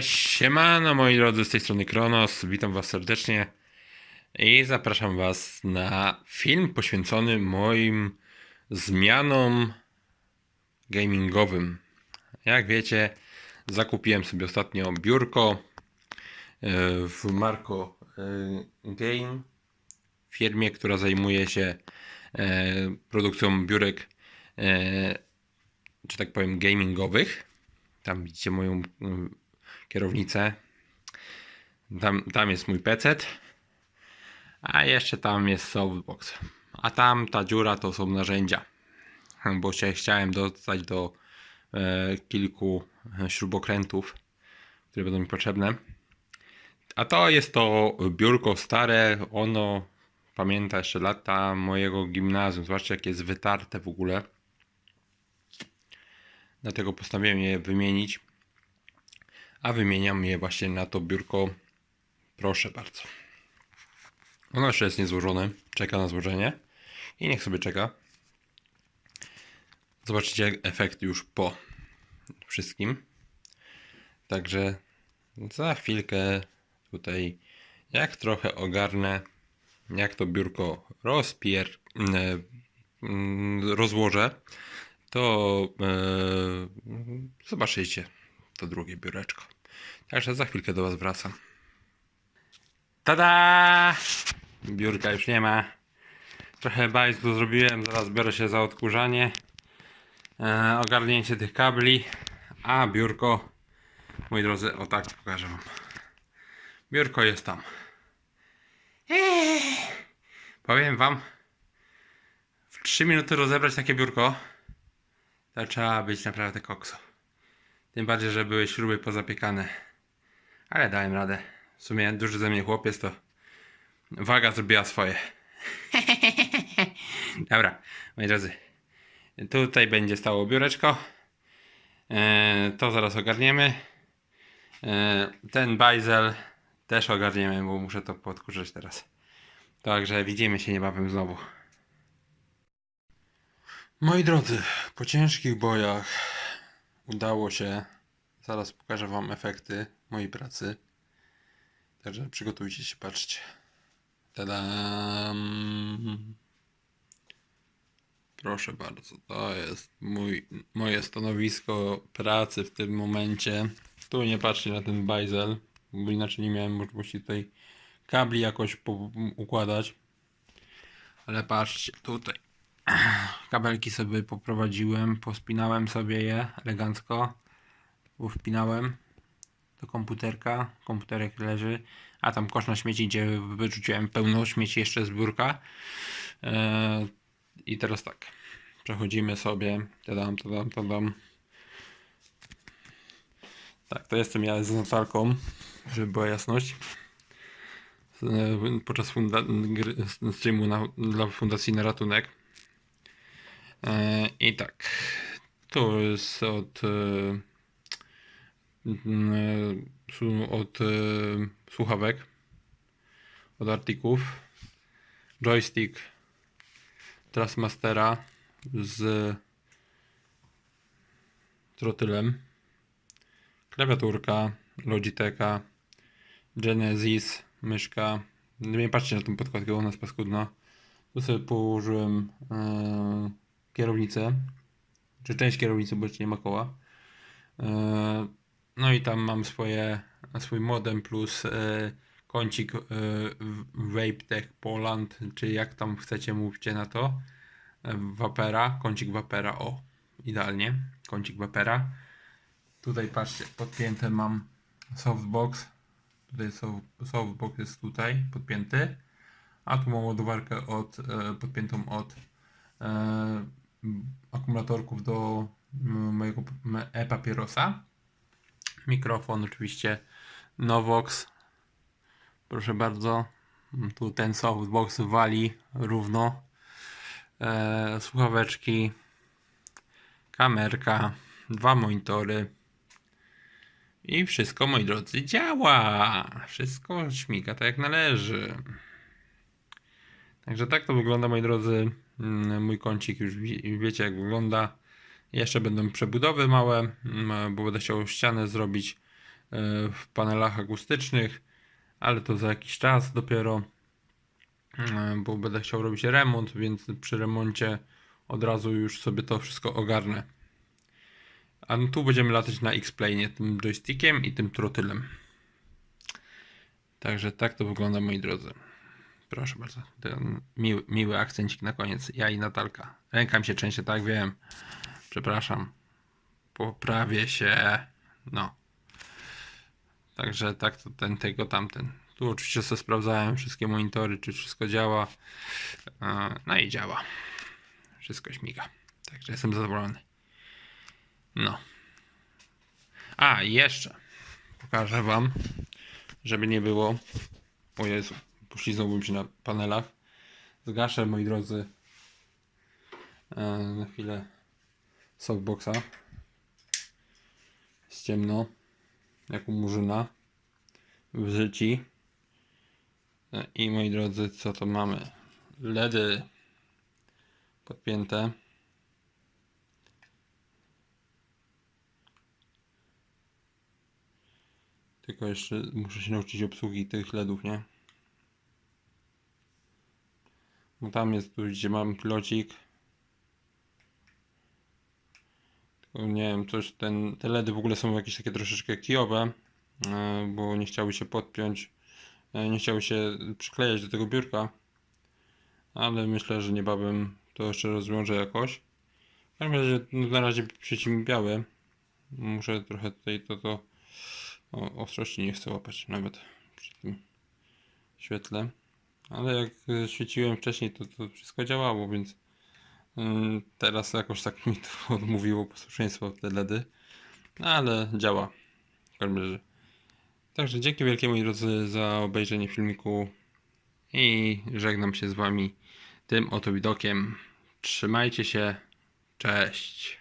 Siemano moi drodzy, z tej strony Kronos, witam was serdecznie i zapraszam was na film poświęcony moim zmianom gamingowym. Jak wiecie, zakupiłem sobie ostatnio biurko e, w Marco e, Game, firmie, która zajmuje się e, produkcją biurek, że tak powiem, gamingowych. Tam widzicie moją kierownicę. Tam, tam jest mój PC. A jeszcze tam jest softbox. A tam ta dziura to są narzędzia. Bo się chciałem dostać do e, kilku śrubokrętów, które będą mi potrzebne. A to jest to biurko stare. Ono pamięta jeszcze lata mojego gimnazjum. Zobaczcie, jak jest wytarte w ogóle. Dlatego postanowiłem je wymienić. A wymieniam je właśnie na to biurko. Proszę bardzo. Ono jeszcze jest niezłożone. Czeka na złożenie. I niech sobie czeka. Zobaczycie efekt już po wszystkim. Także za chwilkę tutaj jak trochę ogarnę, jak to biurko rozpier... e, mm, rozłożę, to e, zobaczycie to drugie biureczko. Także za chwilkę do Was wracam. Tada! Biurka już nie ma. Trochę bajzdu zrobiłem, zaraz biorę się za odkurzanie, e, ogarnięcie tych kabli, a biurko, moi drodzy, o tak pokażę Wam. Biurko jest tam. Eee, powiem Wam, w 3 minuty rozebrać takie biurko, to trzeba być naprawdę kokso. Tym bardziej, że były śruby pozapiekane. Ale dałem radę. W sumie duży ze mnie chłopiec to waga zrobiła swoje. Dobra, moi drodzy. Tutaj będzie stało biureczko. E, to zaraz ogarniemy. E, ten bajzel też ogarniemy, bo muszę to podkurzyć teraz. Także widzimy się niebawem znowu. Moi drodzy, po ciężkich bojach udało się. Zaraz pokażę Wam efekty mojej pracy. Także przygotujcie się, patrzcie. Tadam. Proszę bardzo, to jest mój, moje stanowisko pracy w tym momencie. Tu nie patrzcie na ten bajzel, bo inaczej nie miałem możliwości tutaj kabli jakoś układać. Ale patrzcie, tutaj kabelki sobie poprowadziłem, pospinałem sobie je elegancko, wpinałem do komputerka, komputerek leży, a tam kosz na śmieci, gdzie wyrzuciłem pełno śmieci jeszcze z biurka. Eee, I teraz tak, przechodzimy sobie, tadam, tadam, tadam. Tak, to jestem ja z notarką, żeby była jasność. E, Podczas streamu na, dla Fundacji na Ratunek. E, I tak, to jest od, e, mm, e, od słuchawek, od artików, joystick Trustmastera z trotylem, klawiaturka Logitecha, Genesis, myszka. Nie patrzcie na tą podkładkę, ona jest paskudna. Tu sobie położyłem e, kierownicę, czy część kierownicy, bo jeszcze nie ma koła. E, no i tam mam swoje, swój modem plus e, kącik e, WapeTech Poland, czy jak tam chcecie mówcie na to. Vapera, kącik Vapera, o, idealnie, kącik Vapera. Tutaj patrzcie, podpięte mam softbox. Tutaj soft- softbox jest tutaj podpięty. A tu mam ładowarkę od, podpiętą od akumulatorków do m, mojego e-papierosa. Mikrofon oczywiście Novox. Proszę bardzo. Mm, Tu ten softbox wali równo. E, słuchaweczki. Kamerka. Dwa monitory. I wszystko, moi drodzy, działa. Wszystko śmiga tak jak należy. Także tak to wygląda, moi drodzy. Mm, Mój kącik już wi- wiecie, jak wygląda. Jeszcze będą przebudowy małe, mm, bo będę chciał ścianę zrobić w panelach akustycznych, ale to za jakiś czas dopiero, e, bo będę chciał robić remont, więc przy remoncie od razu już sobie to wszystko ogarnę. A no tu będziemy latać na X-Plane, tym joystickiem i tym trotylem. Także tak to wygląda, moi drodzy. Proszę bardzo, ten miły, miły akcencik na koniec. Ja i Natalka. Ręka mi się trzęsie, tak wiem. Przepraszam. Poprawię się. No. Także tak to ten, tego, tamten. Tu oczywiście sobie sprawdzałem wszystkie monitory, czy wszystko działa. E, No i działa. Wszystko śmiga. Także jestem zadowolony. No. A, jeszcze pokażę Wam, żeby nie było. O Jezu, pośliznąłbym się na panelach. Zgaszę, moi drodzy, e, na chwilę softboxa. Jest ciemno, jak u murzyna w życi. E, I moi drodzy, co to mamy? LEDy podpięte. Tylko jeszcze muszę się nauczyć obsługi tych LEDów, nie? Bo tam jest tu, gdzie mam pilocik. Tylko nie wiem, coś ten, te LEDy w ogóle są jakieś takie troszeczkę kijowe, e, bo nie chciały się podpiąć, e, nie chciały się przyklejać do tego biurka. Ale myślę, że niebawem to jeszcze rozwiążę jakoś. W każdym razie, no, na razie świeci mi białe. Muszę trochę tutaj to, to o, ostrości nie chcę łapać nawet przy tym świetle. Ale jak y, świeciłem wcześniej, to, to wszystko działało, więc ym, teraz jakoś tak mi to odmówiło posłuszeństwo te LEDy. No, ale działa. W każdym razie. Także dzięki wielkie moi drodzy za obejrzenie filmiku i żegnam się z wami tym oto widokiem. Trzymajcie się. Cześć.